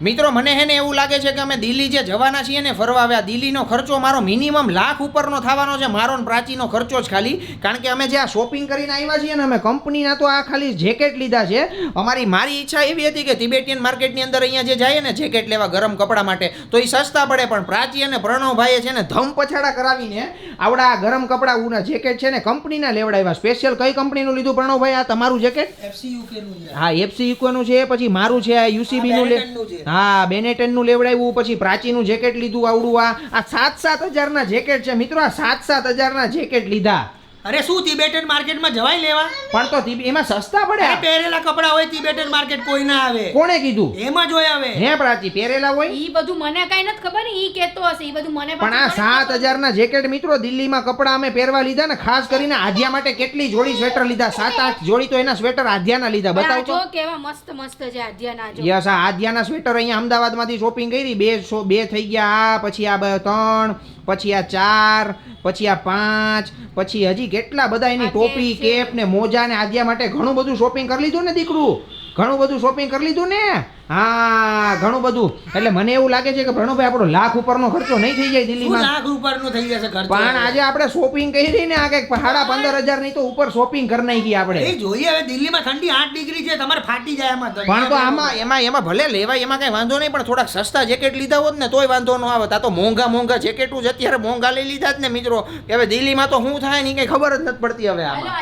મિત્રો મને હે ને એવું લાગે છે કે અમે દિલ્હી જે જવાના છીએ ને ફરવા આવ્યા દિલ્હીનો ખર્ચો મારો મિનિમમ લાખ ઉપરનો થવાનો છે મારો પ્રાચીનો ખર્ચો જ ખાલી. કારણ કે અમે જે આ શોપિંગ કરીને આવ્યા છીએ ને અમે કંપનીના તો આ ખાલી જેકેટ લીધા છે. અમારી મારી ઈચ્છા એવી હતી કે તિબેટિયન માર્કેટની અંદર અહીંયા જે જાય ને જેકેટ લેવા ગરમ કપડા માટે તો એ સસ્તા પડે પણ પ્રાચી અને પ્રણવભાઈએ છે ને ધમ પછાડા કરાવીને આવડા આ ગરમ કપડા ઉના જેકેટ છે ને કંપનીના લેવડાવ્યા. સ્પેશિયલ કઈ કંપનીનું લીધું પ્રણવભાઈ? આ તમારું જેકેટ હા એફસી યુકેનું છે પછી મારું છે આ યુસીબીનું લે છે. હા બેનેટનનું લેવડાવ્યું, પછી પ્રાચીનું જેકેટ લીધું આવડું આ સાત સાત હજારના જેકેટ છે મિત્રો, આ સાત સાત હજારના જેકેટ લીધા. અરે શું તિબેટન માર્કેટમાં જવાય લેવા? પણ તો એમાં સસ્તા અરે પડ્યા પહેરેલા કપડા હોય તિબેટન માર્કેટ કોઈ ના આવે. કોણે કીધું? એમાં જોઈ આવે. હે પ્રાચી પહેરેલા હોય? ઈ બધું મને કઈ નથી ખબર ને ઈ કેતો હશે ઈ બધું મને પણ આ સાત હજારના જેકેટ મિત્રો દિલ્હીમાં કપડા અમે પહેરવા લીધા ને ખાસ કરીને આધ્યા માટે કેટલી જોડી સ્વેટર લીધા? સાત આઠ જોડી તો એના સ્વેટર આધ્યાના લીધા. બતાવો તો કેવા મસ્ત મસ્ત છે આધ્યાના જો. યસ આ આધ્યાના સ્વેટર અહીંયા અમદાવાદમાંથી શોપિંગ કરી બે બે થઈ ગયા આ પછી આ ત્રણ પછી આ ચાર પછી આ પાંચ પછી હજી કેટલા બધા એની ટોપી કેપ કેપ ને મોજા ને આદ્યા માટે ઘણું બધું શોપિંગ કરી લીધું ને દીકરું? ઘણું બધું શોપિંગ કરી લીધું ને? હા ઘણું બધું. એટલે મને એવું લાગે છે કે પ્રણવભાઈ આપણો લાખ ઉપરનો ખર્ચો નહીં થઈ જાય દિલ્હીમાં. લાખ ઉપરનો થઈ જશે ખર્ચો? પણ આજે આપણે શોપિંગ કરી ને આ કંઈક સાડા પંદર હજારની તો ઉપર શોપિંગ કરી નાખી આપણે. એ જોઈએ હવે દિલ્હીમાં ઠંડી આઠ ડિગ્રી છે તમારે ફાટી જાય એમાં તો. પણ તો આમાં એમાં એમાં ભલે લેવાય એમાં કઈ વાંધો નહીં પણ થોડાક સસ્તા જેકેટ લીધા હોત ને તોય વાંધો ન આવે. તા તો મોંઘા મોંઘા જેકેટું જ અત્યારે મોંઘા લઈ લીધા જ ને મિત્રો. કે હવે દિલ્હીમાં તો શું થાય ને કઈ ખબર જ નથી પડતી હવે આમાં.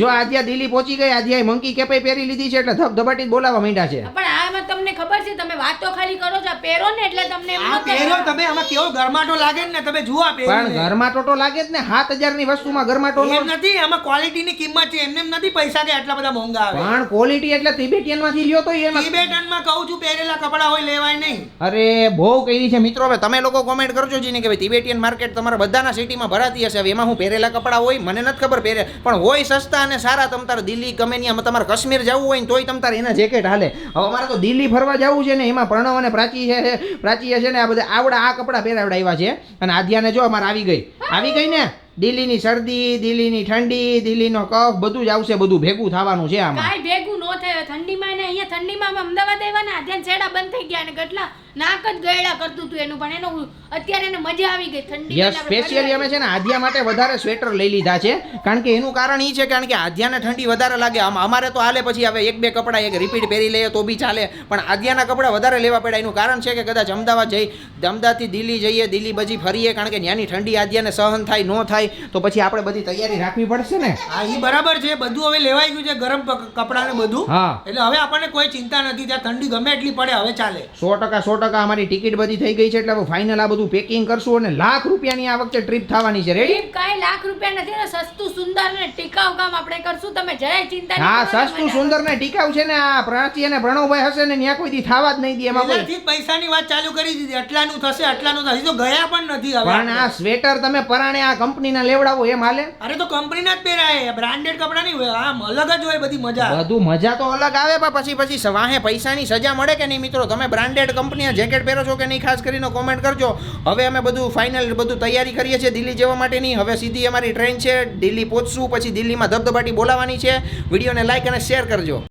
જો આદ્યા દિલ્હી પહોંચી ગઈ આદ્યા મંકી કેપે પહેરી લીધી છે એટલે ધબ ધબાટી બોલાવા માંડ્યા છે. પણ આમાં તમને ખબર છે તમે વાતો ખાલી કરો છો પહેરો ને એટલે તમને એમ આ પહેરો તમે આમાં કેવો ગરમાટો લાગે ને તમે જુઓ આ પણ પહેરીને. ઘરમાં ટોટો લાગે જ ને સાતની વસ્તુમાં ઘરમાં ટોટો એમ નથી આમાં ક્વોલિટીની કિંમત છે એમને એમ નથી પૈસા કે આટલા બધા મોંઘા આવે. પણ ક્વોલિટી એટલે તિબેટિયનમાંથી લ્યો તો એમાં તિબેટનમાં કહું છું પહેરેલા કપડા હોય લેવાય નહીં. અરે બહુ કરી છે મિત્રો હવે તમે લોકો કોમેન્ટ કરજો જીને કે ભાઈ તિબેટિયન માર્કેટ તમારા બધાના સિટીમાં ભરાતી હશે હવે એમાં હું પહેરેલા કપડાં હોય મને નથી ખબર પહેરે પણ હોય સસ્તા અને સારા તમ તારે દિલ્હી ગમે ત્યાં તમારે કાશ્મીર જવું હોય ને તોય તમ તારે એના જેકેટ હાલે. હવે અમારે તો દિલ્હી ફરવા જવું છે ને એમાં પ્રણવ અને પ્રાચી છે પ્રાચી છે ને આ બધા આવડા આ કપડાં પહેરાવડાવ્યા છે. અને આધ્યાને જો અમારે આવી ગઈ. આવી ગઈ ને? દિલ્હીની શરદી, દિલ્હીની ઠંડી, દિલ્હીનો કફ, બધું જ આવશે, બધું ભેગું થવાનું છે આમાં. કાંઈ ભેગું ન થાય. ઠંડીમાં ને અહીંયા ઠંડીમાં અમદાવાદ આવ્યા ને આધ્યાન છેડા બંધ થઈ ગયા ને કેટલા નાક જ ગયડા કરતું હતું એનું પણ એનું અત્યારે એને મજા આવી ગઈ ઠંડી યસ સ્પેશિયલી અમે છે ને આધ્યા માટે વધારે સ્વેટર લઈ લીધા છે. કારણ કે એનું કારણ એ છે કારણ કે આધ્યાને ઠંડી વધારે લાગે. આમ અમારે તો હાલે પછી હવે એક બે કપડાં એક રિપીટ પહેરી લઈએ તો બી ચાલે. પણ આધ્યાના કપડાં વધારે લેવા પડ્યા. એનું કારણ છે કે કદાચ અમદાવાદ જઈ અમદાવાદથી દિલ્હી જઈએ દિલ્હી બધી ફરીએ કારણ કે ત્યાંની ઠંડી આધ્યાને સહન થાય ન થાય તો પછી આપણે બધી તૈયારી રાખવી પડશે ને? હા એ બરાબર છે. બધું હવે લેવાઈ ગયું છે ગરમ કપડાં ને બધું. એટલે હવે આપણને કોઈ ચિંતા નથી. ત્યાં ઠંડી ગમે એટલી પડે હવે ચાલે. સો ટકા સો ટકા અમારી ટિકિટ બધી થઈ ગઈ છે એટલે હવે ફાઇનલ આ બધું પેકિંગ કરશું અને લાખ રૂપિયાની આ વખતે ટ્રીપ થવાની છે. રેડી કાંઈ લાખ રૂપિયા નથી ને સસ્તું સુંદર ને ટીકાઉ કામ આપણે કરશું. તમે જરાય ચિંતા નહીં હા સસ્તું સુંદર ને ટીકાઉ છે ને આ પ્રાચી અને પ્રણવભાઈ હશે ને ત્યાં કોઈ દી થવા જ નહીં દે એમાં કોઈ. પૈસાની વાત ચાલુ કરી દીધી. આટલાનું થશે આટલાનું થશે. તો ગયા પણ નથી હવે પણ આ સ્વેટર તમે પરાણે આ કંપનીના લેવડાવો એમ હાલે? અરે તો કંપનીના જ પહેરાય. બ્રાન્ડેડ કપડાં નહીં હોય. આમ અલગ જ હોય બધી મજા. બધું મજા તો અલગ આવે પણ પછી પછી વાહે પૈસાની સજા મળે કે નહીં મિત્રો? તમે બ્રાન્ડેડ કંપનીના જેકેટ પહેરો છો કે નહીં, ખાસ કરીને કોમેન્ટ કરજો. હવે અમે બધું ફાઇનલ બધું તૈયારી કરીએ છીએ દિલ્હી જવા માટેની. હવે સીધી અમારી ટ્રેન છે, દિલ્હી પહોંચશું, પછી દિલ્હીમાં ધબધબાટી બોલાવવાની છે. વિડીયોને લાઇક અને શેર કરજો.